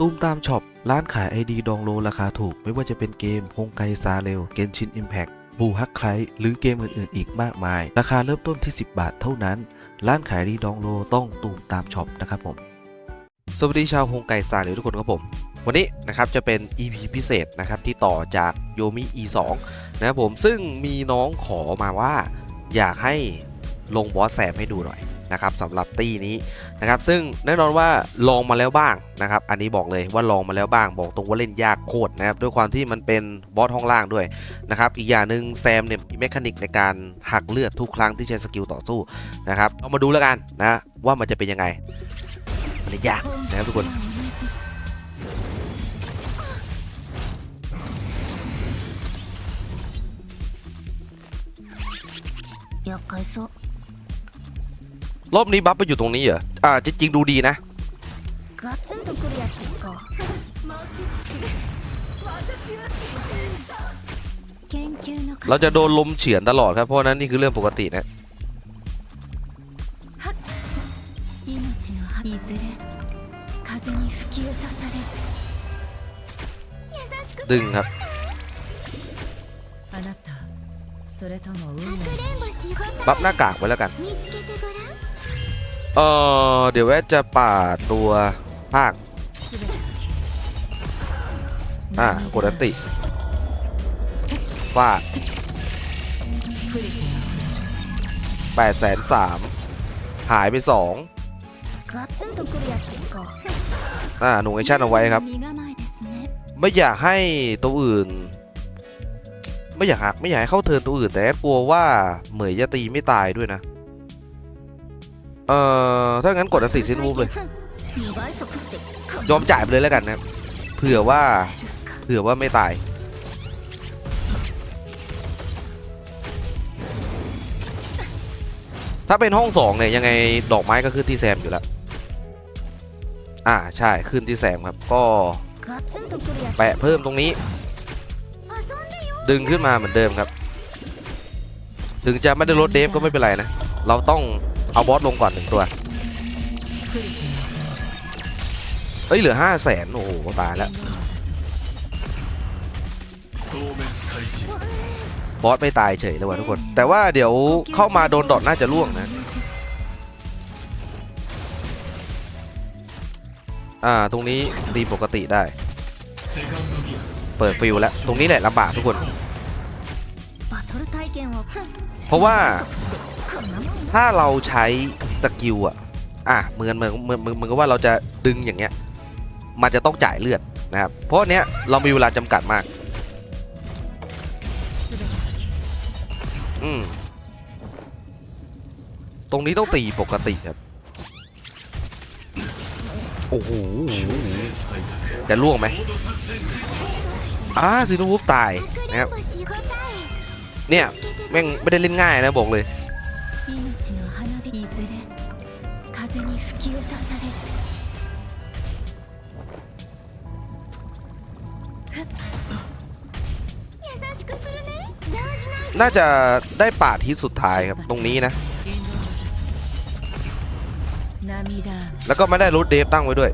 ตูมตามช็อป ร้านขาย ID ดองโลราคาถูก ไม่ว่าจะเป็นเกมฮงไกซาเรลเกนชินอิมแพคบูฮักไคลหรือเกมอื่นๆ อีกมากมาย ราคาเริ่มต้นที่ 10 บาทเท่านั้น ร้านขายดีดองโลต้องตูมตามช็อปนะครับผม สวัสดีชาวฮงไกซาเรลทุกคนครับผม วันนี้นะครับจะเป็น EP พิเศษนะครับที่ต่อจากโยมิ E2 นะครับผมซึ่งมีน้องขอมาว่า อยากให้ลงบอสแซมให้ดูหน่อย นะครับสำหรับตี้นี้นะครับซึ่งแน่นอนว่าลองมาแล้วบ้างนะครับอันนี้บอกเลยว่าลองมาแล้วบ้างบอกตรงว่าเล่นยากโคตรนะครับด้วยความที่มันเป็นบอสห้องล่างด้วยนะครับอีกอย่างหนึ่งแซมเนี่ยมีเมคานิกในการหักเลือดทุกครั้งที่ใช้สกิลต่อสู้นะครับเอามาดูแล้วกันนะว่ามันจะเป็นยังไงมันเล่นยากนะครับทุกคน 厄介そう รอบนี้บัฟไปอยู่ตรงนี้เหรอ อ่าจริงดูดีนะ เราจะโดนลมเฉียนตลอดครับ เพราะนั้นนี่คือเรื่องปกตินะ ดึงครับบัฟหน้ากากไว้แล้วกัน เออเดี๋ยวแวะจะป่าตัวภาค อะโคดติฟาแปดแสนสามหายไปสองอ่าหนูไอชั่นเอาไว้ครับ ไม่อยากให้ตัวอื่น ไม่อยากหักไม่อยากให้เข้าเทินตัวอื่นแต่กลัวว่าเหมยจะตีไม่ตายด้วยนะ เอ่อถ้างั้นกดอัติดซินวูฟเลย ยอมจ่ายไปเลยแล้วกันนะเผื่อว่าเผื่อว่าไม่ตาย ถ้าเป็นห้องสองเนี่ยยังไงดอกไม้ก็ขึ้นที่แซมอยู่แล้ว อ่าใช่ขึ้นที่แซมครับก็แปะเพิ่มตรงนี้ ดึงขึ้นมาเหมือนเดิมครับ ถึงจะไม่ได้ลดเดฟก็ไม่เป็นไรนะ เราต้อง เอาบอสลงก่อนหนึ่งตัว เอ้ยเหลือห้าแสนโอ้โหตายแล้ว บอสไม่ตายเฉยเลยว่ะทุกคน แต่ว่าเดี๋ยวเข้ามาโดนดอดน่าจะล่วงนะ อ่าตรงนี้ดีปกติได้ เปิดฟิลแล้ว ตรงนี้แหละลำบากทุกคน เพราะว่า ถ้าเราใช้สกิลอะอะเหมือนเหมือนเหมือนเหมือนกับว่าเราจะดึงอย่างเงี้ย มันจะต้องจ่ายเลือดนะครับ เพราะเนี้ยเรามีเวลาจำกัดมาก อืม ตรงนี้ต้องตีปกติครับ โอ้โหจะล่วงไหมอ้าซีโนวูฟตายนะครับ เนี่ย แม่งไม่ได้เล่นง่ายนะบอกเลย 命の花火いずれ風に吹き落とされる優しくするね動じない น่าจะได้ปาดฮิตสุดท้ายครับ ตรงนี้นะ 涙雨 แล้วก็ไม่ได้รูทเดฟตั้งไว้ด้วย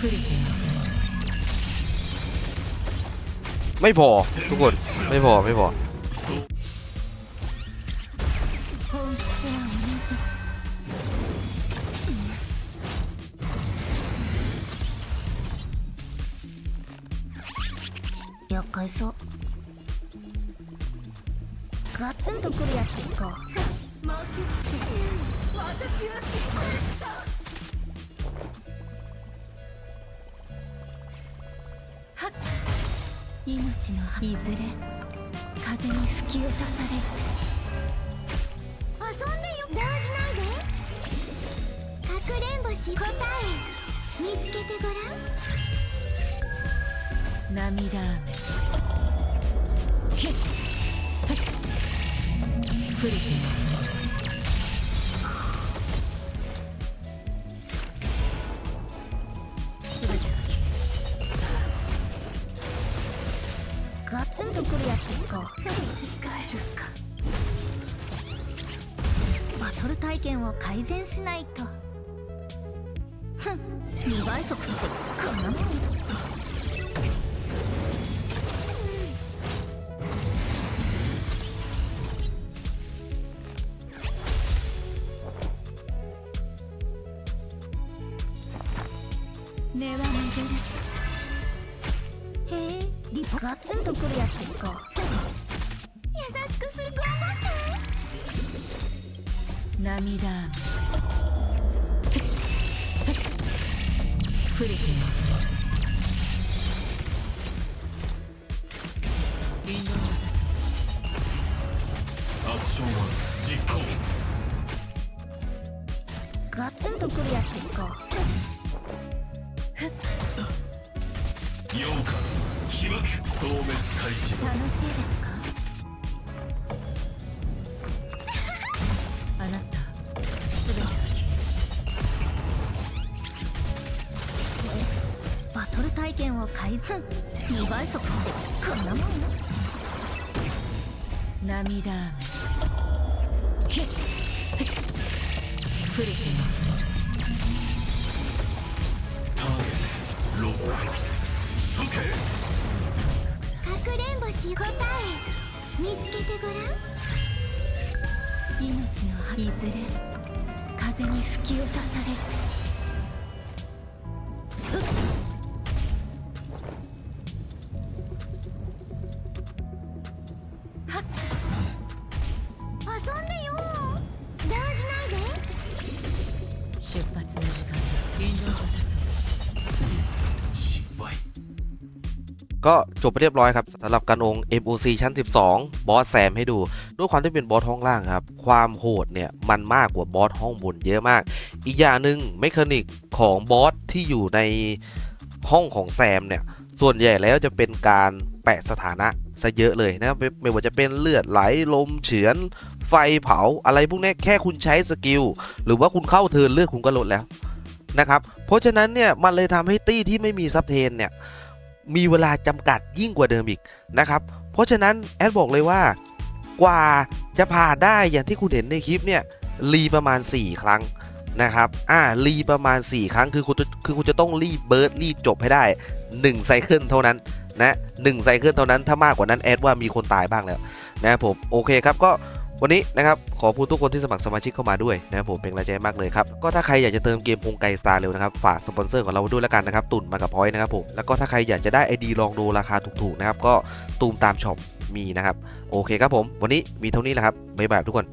プリティ ไม่พอทุกคนไม่พอไม่พอ 厄介そう。ガツンとくるやつか。命のいずれ風に吹き落とされる。遊んでよ。動じないで。かくれんぼし答え。見つけてごらん涙雨ヒッはい触れてよ全てガツンとくるやつですか。使えるかバトル体験を改善しないと。ふん。2倍速させこんなも根は巡る。へえリポガツンとくるやつか。優しくする頑張って。涙。雨触れてよ。ウィンドウを渡すアクションは実行。ガツンとくるやつか。8日被爆消滅開始楽しいですか？あなた全てがバトル体験を改善2倍速ってこんなもんよ。涙雨。ヒッはい触れてよターゲット。ロック。かくれんぼし答え見つけてごらん。命のいずれ風に吹き落とされる。 ก็จบไปเรียบร้อยครับสำหรับการองค์ MOC ชั้น 12 บอสแซมให้ดู ด้วยความที่เป็นบอสห้องล่างครับ ความโหดเนี่ยมันมากกว่าบอสห้องบนเยอะมาก อีกอย่างหนึ่งเมคานิกของบอสที่อยู่ในห้องของแซมเนี่ย ส่วนใหญ่แล้วจะเป็นการแปะสถานะซะเยอะเลยนะครับไม่ว่าจะเป็นเลือดไหลลมเฉือน ไฟเผาอะไรพวกนี้แค่คุณใช้สกิล หรือว่าคุณเข้าเทิร์นเลือดคุณก็ลดแล้วนะครับเพราะฉะนั้นเนี่ยมันเลยทำให้ตี้ที่ไม่มีซับเทนเนี่ย มีเวลาจำกัดยิ่งกว่าเดิมอีกนะครับ เพราะฉะนั้นแอดบอกเลยว่ากว่าจะผ่านได้อย่างที่คุณเห็นในคลิปเนี่ยรีประมาณ 4 ครั้งนะครับ อ่า รีประมาณ 4 ครั้ง คือคุณจะคือคุณจะต้องรีบเบิร์ดรีบจบให้ได้1ไซเคิลเท่านั้นนะหนึ่งไซเคิลเท่านั้น ถ้ามากกว่านั้นแอดว่ามีคนตายบ้างแล้วนะครับผม โอเคครับ ก็ วันนี้นะครับขอพูดทุกคนที่สมัครสมาชิกเข้ามาด้วยนะครับผมเป็นกระใจมากเลยครับก็ถ้าใครอยากจะเติมเกมพงไกสตาร์เร็วนะครับฝากสปอนเซอร์ของเราด้วยแล้วกันนะครับตุ่นมากับพอยต์นะครับผมแล้วก็ถ้าใครอยากจะได้ไอดีลองดูราคาถูกๆนะครับก็ตูมตามช็อปมีนะครับโอเคครับผม วันนี้มีเท่านี้แหละครับบ๊ายบายทุกคน